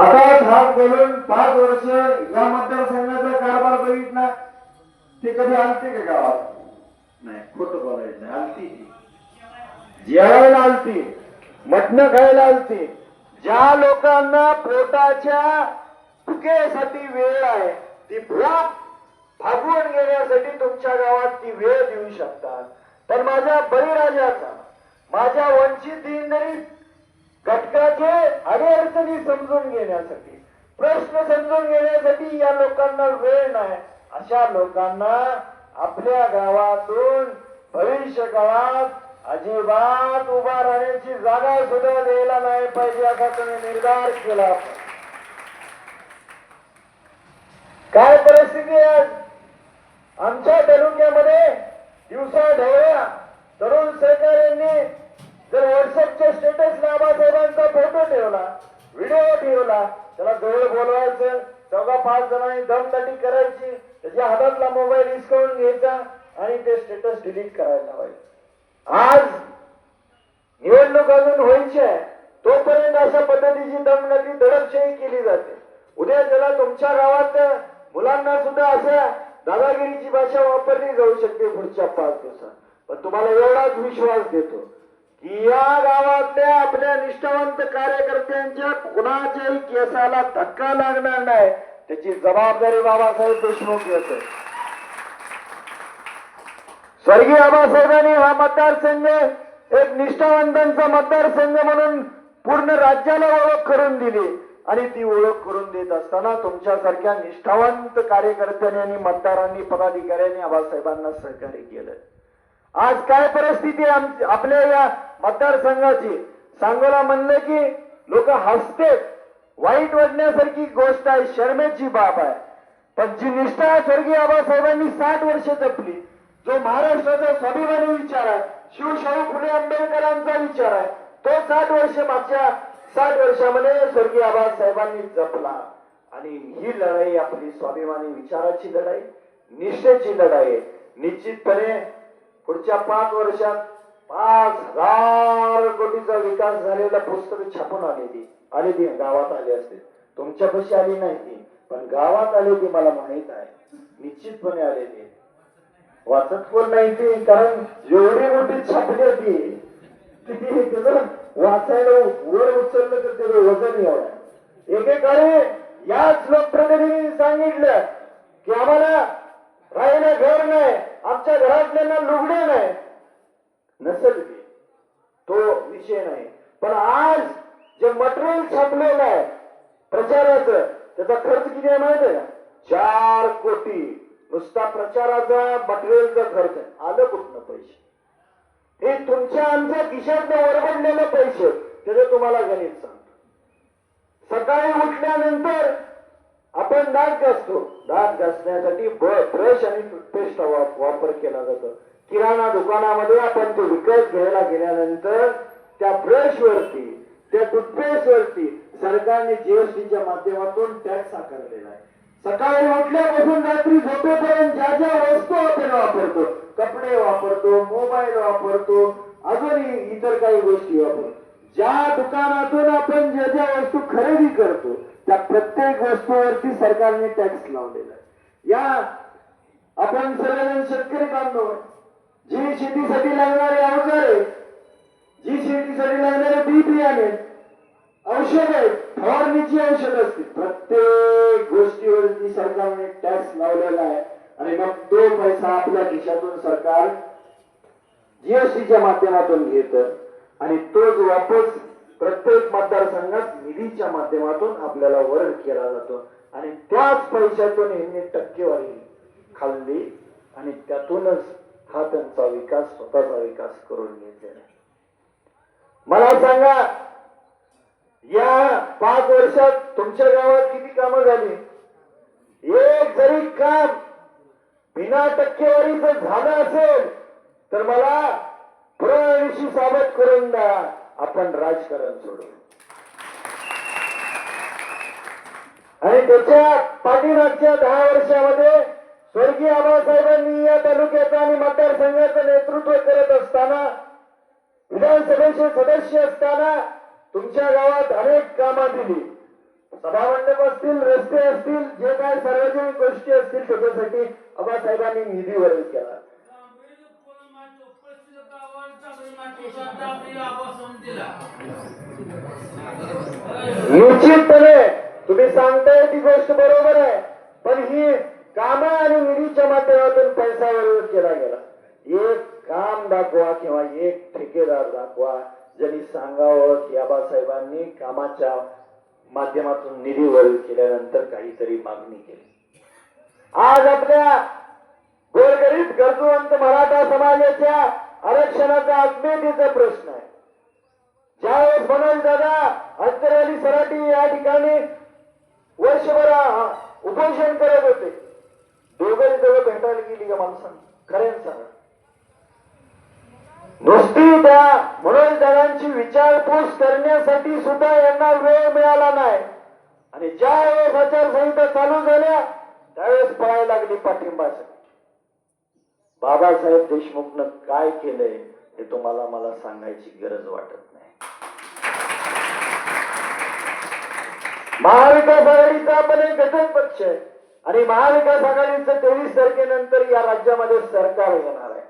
हातात हात घालून पाच वर्ष या मतदारसंघाचा कारभार बघितला. ते कधी आलते का गावात? नाही खोटं बोलायचं आलती जेवायला आलती मटण खायला आलती. ज्या लोकांना पोटाच्या भुकेसाठी वेळ आहे ती भूक भागवून घेण्यासाठी तुमच्या गावात ती वेळ देऊ शकतात. पण माझ्या बळीराजाचा माझ्या वंचित दीनदलित घटकाचे अडीअडचणी समजून घेण्यासाठी प्रश्न समजून घेण्यासाठी या लोकांना वेळ नाही अशा लोकांना आपल्या गावातून भविष्य काळात अजिबात उभा राहण्याची जागा सुद्धा द्यायला नाही पाहिजे असा तुम्ही निर्धार केला काय परिस्थिती आहे आज? आमच्या तालुक्यामध्ये दिवसा ढवळ्या तरुण सहकाऱ्यांनी जर व्हॉट्सअपच्या स्टेटस बाबासाहेबांचा फोटो ठेवला व्हिडिओ ठेवला त्याला जवळ बोलवायचं चौघा पाच जणांनी दमदाटी करायची त्याच्या हातातला मोबाईल हिसकावून घ्यायचा आणि ते स्टेटस डिलीट करायला पाहिजे आज निवडणूक अजून व्हायची आहे तोपर्यंत अशा पद्धतीची दमदाटी दडपशाही केली जाते. उद्या त्याला तुमच्या गावात मुलांना सुद्धा अशा दादागिरीची भाषा वापरली जाऊ शकते पुढच्या पाच दिवसात. पण तुम्हाला एवढाच विश्वास देतो या गावातल्या आपल्या निष्ठावंत कार्यकर्त्यांच्या कुणाच्याही केसाला धक्का लागणार नाही त्याची जबाबदारी बाबासाहेब देशमुख घेतोय. स्वर्गीय आबासाहेबांनी हा मतदारसंघ एक निष्ठावंतांचा मतदारसंघ म्हणून पूर्ण राज्याला ओळख करून दिली आणि ती ओळख करून देत असताना तुमच्यासारख्या निष्ठावंत कार्यकर्त्यांनी आणि मतदारांनी पदाधिकाऱ्यांनी आबासाहेबांना सहकार्य केलं. आज काय परिस्थिती आहे आपल्या या मतदारसंघाची? सांगोला म्हणलं की लोक हसते वाईट वाटण्यासारखी गोष्ट आहे. शर्मेची बाब आहे. पण जी निष्ठा स्वर्गीय आबासाहेबांनी साठ वर्ष जपली. जो महाराष्ट्राचा स्वाभिमानी विचार आहे शिवशाहू फुले आंबेडकरांचा विचार आहे तो साठ वर्ष मागच्या साठ वर्षामध्ये स्वर्गीय आबासाहेबांनी जपला. आणि ही लढाई आपली स्वाभिमानी विचाराची लढाई निष्ठेची लढाई आहे. निश्चितपणे पुढच्या पाच वर्षात पाच हजार कोटीचा विकास झालेला पुस्तक छापून आलेली. आली ती गावात आली असते. तुमच्यापाशी आली नाही ती पण गावात आली ती मला माहीत आहे. निश्चितपणे आलेली वाचत कोण नाही ती कारण एवढी मोठी छापली होती. ती त्याचं वाचायला वर उचललं तर त्याचं वजन एवढं एकेकाळी याच लोकप्रतिनिधींनी सांगितलं की आम्हाला राहायला घर नाही आमच्या घरातल्यांना लुगडे नाही. नसेल तो विषय नाही. पण आज जे मटेरियल छापलेलं आहे प्रचाराचं त्याचा खर्च किती आहे माहिती आहे चार कोटी. नुसता प्रचाराचा मटेरियलचा खर्च. आहे. आलं कुठनं पैसे? हे तुमच्या आमच्या खिशात वरबडलेले पैसे त्याचं तुम्हाला गणित सांगतो. सकाळी उठल्यानंतर आपण दात घासतो. दात घासण्यासाठी ब्रश आणि टूथपेस्ट वापर केला जातो. किराणा दुकानामध्ये आपण तो विकत घ्यायला गेल्यानंतर त्या ब्रश वरती त्या टूथपेस्ट वरती सरकारने जीएसटीच्या माध्यमातून टॅक्स आकारलेला आहे. सकाळी उठल्यापासून रात्री झोपेपर्यंत ज्या ज्या वस्तू आपण वापरतो कपडे वापरतो मोबाईल वापरतो अजूनही इतर काही गोष्टी वापरतो. ज्या दुकानातून आपण ज्या ज्या वस्तू खरेदी करतो त्या प्रत्येक वस्तूवरती सरकारने टॅक्स लावलेला आहे. या आपण सर्वजण शेतकरी बांधव जी शेतीसाठी लागणारे अवजारे जी शेतीसाठी लागणारे बी बियाणे औषध आहेत फवारणीची औषध असते प्रत्येक गोष्टीवरती सरकारने टॅक्स लावलेला आहे. आणि मग तो पैसा आपल्या खिशातून सरकार जीएसटीच्या माध्यमातून घेत. आणि तोच वापस प्रत्येक मतदारसंघात निधीच्या माध्यमातून आपल्याला वर्ग केला जातो. आणि त्याच पैशातून यांनी टक्केवारी खाल्ली आणि त्यातूनच हा त्यांचा विकास स्वतःचा विकास करून घेतलेला मला सांगा या पाच वर्षात तुमच्या गावात किती कामं झाली? एक जरी काम बिना टक्केवारीच झालं असेल तर मला पुराणशी साबत करून द्या. आपण राजकारण सोडू. आणि त्याच्या पाठीमागच्या दहा वर्षामध्ये स्वर्गीय आबासाहेबांनी या तालुक्याचं आणि मतदारसंघाचं नेतृत्व करत असताना विधानसभेचे सदस्य असताना तुमच्या गावात अनेक कामं दिली. सभामंडप असतील रस्ते असतील जे काय सार्वजनिक गोष्टी असतील त्याच्यासाठी आबासाहेबांनी निधी वर्ग केला. निश्चितपणे तुम्ही सांगताय ती गोष्ट बरोबर आहे. पण ही काम आणि निधीच्या माध्यमातून पैसा वरवर केला गेला. एक काम दाखवा किंवा एक ठेकेदार दाखवा. ज्यांनी सांगावं की आबासाहेबांनी कामाच्या माध्यमातून निधी वरील केल्यानंतर काहीतरी मागणी केली. आज आपल्या गोरगरीब गरजूवंत मराठा समाजाच्या आरक्षणाचा अस्मितेचा प्रश्न आहे. ज्यावेळेस मनोज दादा अंतराली सराटी या ठिकाणी वर्षभर उपोषण करत होते. दोघं जवळ भेटायला गेली का मला सांग खऱ्यान सांगा नुसती त्या मनोज दादांची विचारपूस करण्यासाठी सुद्धा यांना वेळ मिळाला नाही. आणि ज्या वेळेस आचारसंहिता चालू झाल्या त्यावेळेस पळायला लागली पाठिंबासाठी बाबासाहेब देशमुखनं काय केलंय? हे तुम्हाला मला सांगायची गरज वाटत नाही. महाविकास आघाडीचा आपण एक घटक पक्ष आहे. आणि महाविकास आघाडीचं तेवीस तारखेनंतर या राज्यामध्ये सरकार येणार आहे.